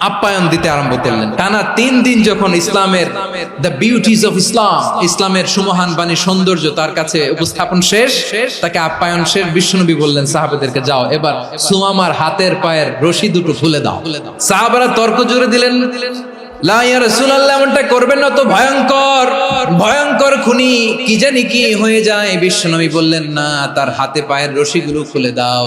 আপ্যায়ন দিতে আরম্ভ করলেন। টানা তিন দিন যখন ইসলামের দ্য বিউটিজ অফ ইসলাম ইসলামের সুমহান বাণী সৌন্দর্য তার কাছে উপস্থাপন শেষ, তাকে আপ্যায়ন শেষ বিশ্বনবী বললেন, সাহাবেদেরকে যাও, এবার সুমামার হাতের পায়ের রশি দুটো খুলে দাও। সাহাবারা তর্ক জুড়ে দিলেন করবেন না তো ভয়ঙ্কর ভয়ঙ্কর খুনি কি কি হয়ে যায়। বিশ্বনবী বললেন, না, তার হাতে পায়ের রশিগুলো খুলে দাও।